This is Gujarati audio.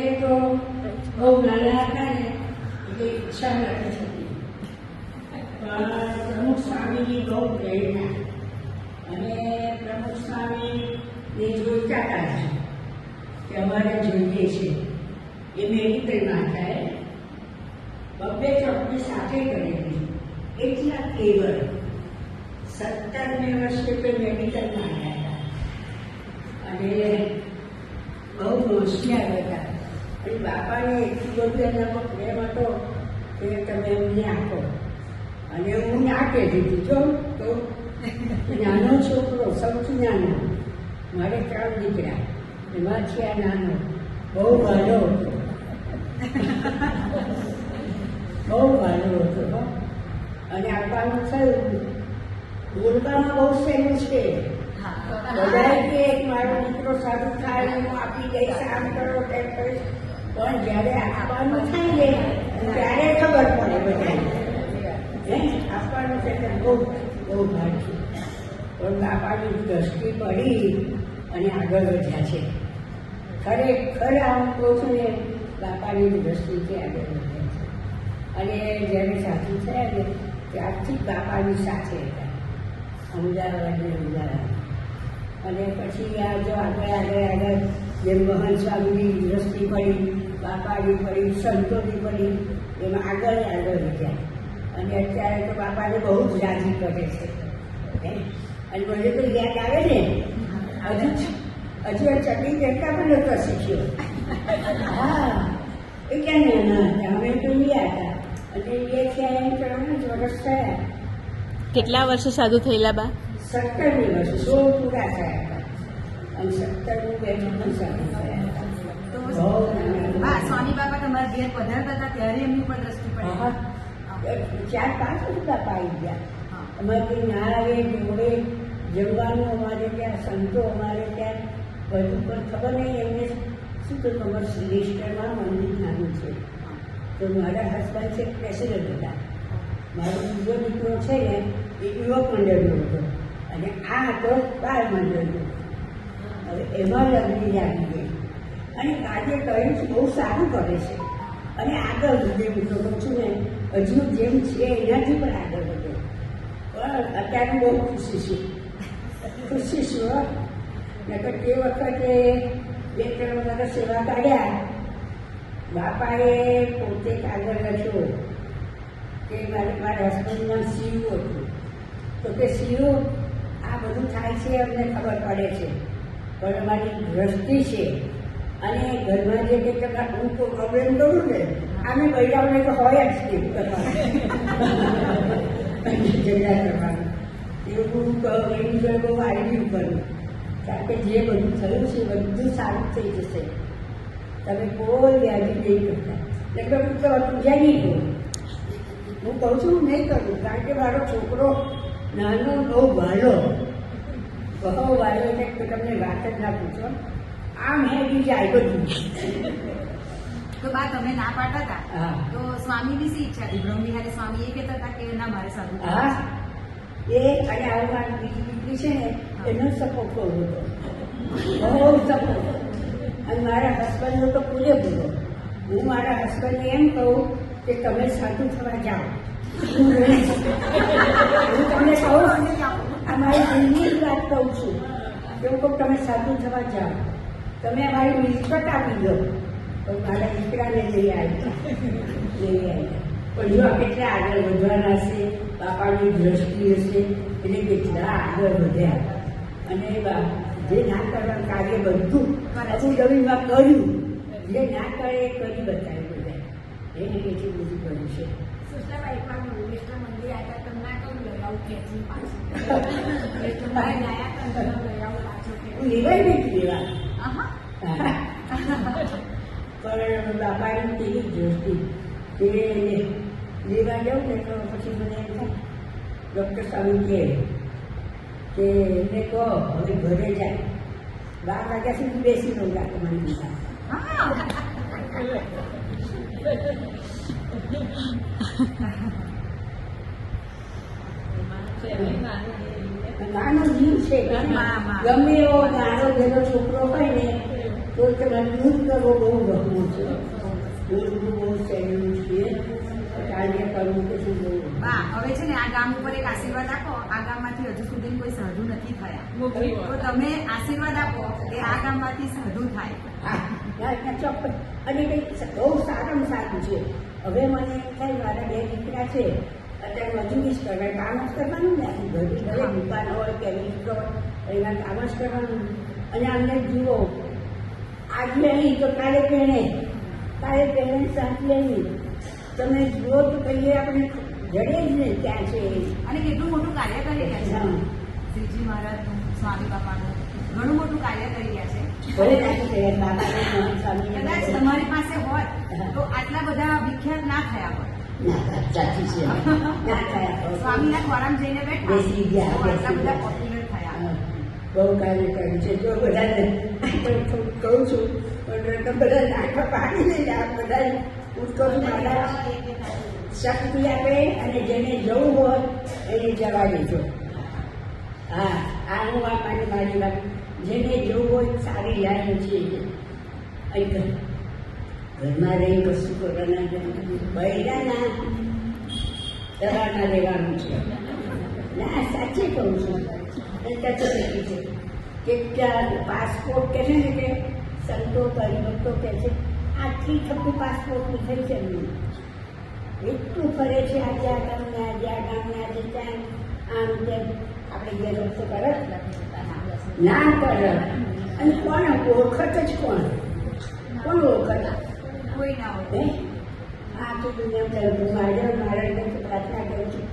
એ તો બહુ નાના હતા ને એટલે ઈચ્છા નથી થતી પણ પ્રમુખ સ્વામીની બહુ પ્રેરણા અને પ્રમુખ સ્વામીને જોઈતા હતા છે કે અમારે જોઈએ છે એ ના થાય બબ્બે ચોકની સાથે કરેલી એટલા કેવળ સત્તરમે વર્ષે તો મેડિકલમાં આવ્યા હતા અને બહુ હોશિયાર હતા અને બાપાને એટલું બધું એનામાં પ્રેમ હતો કે તમે એમને આપો. અને હું ના કહેતી હતી જો તો નાનો છોકરો સૌથી નાનો મારે ત્રણ દીકરા એમાંથી આ નાનો બહુ ભાલો હતો. બહુ ભાલો હતો અને આપવાનું થયું બોલવામાં બહુ સહેલું છે. બધાએ કે મારો દીકરો સારું થાય હું આપી દઈશ આમ કરો તેમ કરીશ. પણ જ્યારે આપવાનું થાય ને, ત્યારે ખબર પડે બધાને. હે? આપવાનું છે તે બહુ બહુ ભાર. છે પણ બાપાની દ્રષ્ટિ પડી અને આગળ વધ્યા છે. ખરેખર આમ કહું છું ને, બાપાની દ્રષ્ટિથી આગળ વધ્યા છે. અને જ્યારે સાચું થયા ને, ત્યારથી બાપાની સાથે હતા. અમદાવાદ ને અમદાવાદ અને પછી આ જો આગળ આગળ આગળ જેમ મહાન સ્વામીની દ્રષ્ટિ પડી બાપાની પડી સંતોની પડી એમાં આગળ આગળ વધ્યા. અને અત્યારે તો બાપાને બહુ જ રાજી કરે છે. અને મને તો યાદ આવે ને હજુ હજુ આ ચટણી કરતા પણ નહોતો શીખ્યો. હા. એ ક્યાં નાના હતા? અમે તો લ્યા હતા. અને એ ત્યાં ત્રણ જ વર્ષ થયા. કેટલા વર્ષે સાધુ થયેલા બા? સત્તરમી વર્ષ સોળ પૂરા થયા અને સત્તરમી બેઠક પણ સારું થયા હા સ્વામી બાબા તમારા ઘેર પધારતા હતા ત્યારે એમની પર દ્રષ્ટિ પડી. ચાર પાંચ રૂપિયા પાઈ ગયા. હા. અમારે ના આવે જોડે જમવાનું અમારે ત્યાં સંતો અમારે ત્યાં બધું પણ ખબર નહીં એમને શું તો તમારું શ્રેષ્ઠમાં મંદિર નાનું છે. તો મારા હસબન્ડ છે પ્રેસિડેન્ટ હતા. મારો બીજો દીકરો છે ને એ યુવક મંડળનો હતો. અને આ હતો બાળ મંડળનો. એમાં લગ્ન લાગી ગઈ અને કાર્ય કર્યું બહુ સારું કરે છે. અને આગળ વધે, હું કહું છું ને, હજુ જેમ છે એનાથી પણ આગળ વધે. પણ અત્યારે બહુ ખુશી છું. ખુશી છું. નકર તે વખતે બે ત્રણ વખત સેવા કાઢ્યા. બાપાએ પોતે કાગળ લખ્યો કે મારે, મારા હસબન્ડના સીઓ હતું. તો કે સીઓ આ બધું થાય છે અમને ખબર પડે છે. અમારી દ્રષ્ટિ છે. અને ઘરમાં જે કંઈ તમે હું તો કમ્પ્લેન કરું ને આમે બૈરાઓને તો હોય જ કે જગ્યા કરવાનું એવું કહું બહુ આવ્યું કરું કારણ કે જે બધું થયું છે બધું સારું થઈ જશે. તમે કોઈ વ્યાજી નહીં કરતા. એટલે હું તો પૂજા નહીં કહું હું કહું છું, હું નહીં કરું, કારણ કે મારો છોકરો નાનો, બહુ વાલો બહુ વાલો એટલે તો તમને વાત જ ના પૂછો. આ મેં બીજા બધું તો બા તમે ના પાડતા હતા તો તો સ્વામીની શી ઈચ્છા હતી બ્રહ્મવિહારી સ્વામી એ કહેતા હતા કે ના મારે સાધુ હા. એ અને આ મારી બીજી દીકરી છે ને એનો સપોર્ટ કરવો હતો. બહુ સપોર્ટ અને મારા હસબન્ડનો તો પૂરેપૂરો હું મારા હસબન્ડને એમ કહું કે તમે સાધુ થવા જાઓ. હું તમને કહું અમારી મારી દિલની જ કહું છું કે કહું તમે સાધુ થવા જાઓ. તમે મારી મિલકત આપી દો. તો મારા દીકરાને લઈ આવી લઈ આવી પણ આ કેટલા આગળ વધવાના છે બાપાની દ્રષ્ટિ હશે એટલે કેટલા આગળ વધ્યા. અને જે ના કરવાનું કાર્ય બધું અબુ દબીમાં કર્યું, જે ના કરે એ કરી બતાવ્યું બધા. એને કેટલી બધું કર્યું છે. સુષ્ટાબાઈ એકવાર મંગેશના મંદિરે આવ્યા હતા, તમને કહું લઈ આવું ખેંચી પાછું. એટલે મારે ગયા હતા, તમને લઈ આવું પાછું હું ખેંચી. લેવાય નહીં લેવા આહા. પણ બાપાની તેવી દ્રષ્ટિ કે લેવા જાઉં ને તો પછી મને એમ થાય ડૉક્ટર સ્વામી કહે કે એને કહો હવે ઘરે જાય બાર વાગ્યા સુધી બેસી રહું રાતે મને દીધા હા. નાનો જીવ છે. માં, માં. ગમે એવો નાનો જેનો છોકરો હોય ને તો તમારે કરવો બહુ ગમવું બોલવું બહુ સહેલું છે. કાર્ય કરવું કે શું હવે છે ને આ ગામ ઉપર એક આશીર્વાદ આપો. આ ગામમાંથી હજુ સુધી કોઈ સાધુ નથી થયા. તો તમે આશીર્વાદ આપો કે આ ગામમાંથી સાધુ થાય. અને કંઈક બહુ સારામાં સારું છે. હવે મને એમ થાય મારા બે દીકરા છે અત્યારે મજૂરી જ કરવા કામ જ કરવાનું ને આખી ઘરે ઘરે દુકાન હોય કેમિસ્ટ હોય એના કામ જ કરવાનું. અને અમને જુઓ આજ અહીં તો કાલે પહેણે કાલે પહેણે સાંજ લેવી. તમે જુઓ તો કહીએ આપણે જડે જ ને ત્યાં છે. અને કેટલું મોટું કાર્ય કરી રહ્યા છે. શ્રીજી મહારાજ સ્વામી બાપાનું ઘણું મોટું કાર્ય કરી રહ્યા છે. ભલે સ્વામી કદાચ તમારી પાસે હોય તો આટલા ના થયા હોય? ના સાચી છે. ના થયા સ્વામીના ખોરામ જઈને બેઠા. બેસી ગયા, આટલા બધા પોપ્યુલર થયા. બહુ કાર્ય કર્યું છે. જો બધાને કહું છું પણ બધા નાખવા પાડી દે આ બધા ઉત્તર મારા શક્તિ આપે અને જેને જવું હોય એને જવા દેજો. હા આ હું આ મારી મારી વાત. જેને જવું હોય સારી લાઈન છે ઘરમાં રહી વસ્તુ કરવાના બૈરાના દવાના રહેવાનું છે. ના, સાચે કહું છું. કચોરી છે કે પાસપોર્ટ કે છે કે સંતો પરિવર્તો કે છે, આટલી થપ્પી પાસપોર્ટની થઈ છે એટલું ફરે છે આજે આ ગામને, આજે આ ગામને, આજે ત્યાં આમ તેમ. આપણે જે રસ્તો કરે ના કરે અને કોણ? ઓળખત જ કોણ? કોણ ઓળખત? કોઈ ના હોય હે? આ તો દુનિયા તરફ મારે મારે પ્રાર્થના કરું છું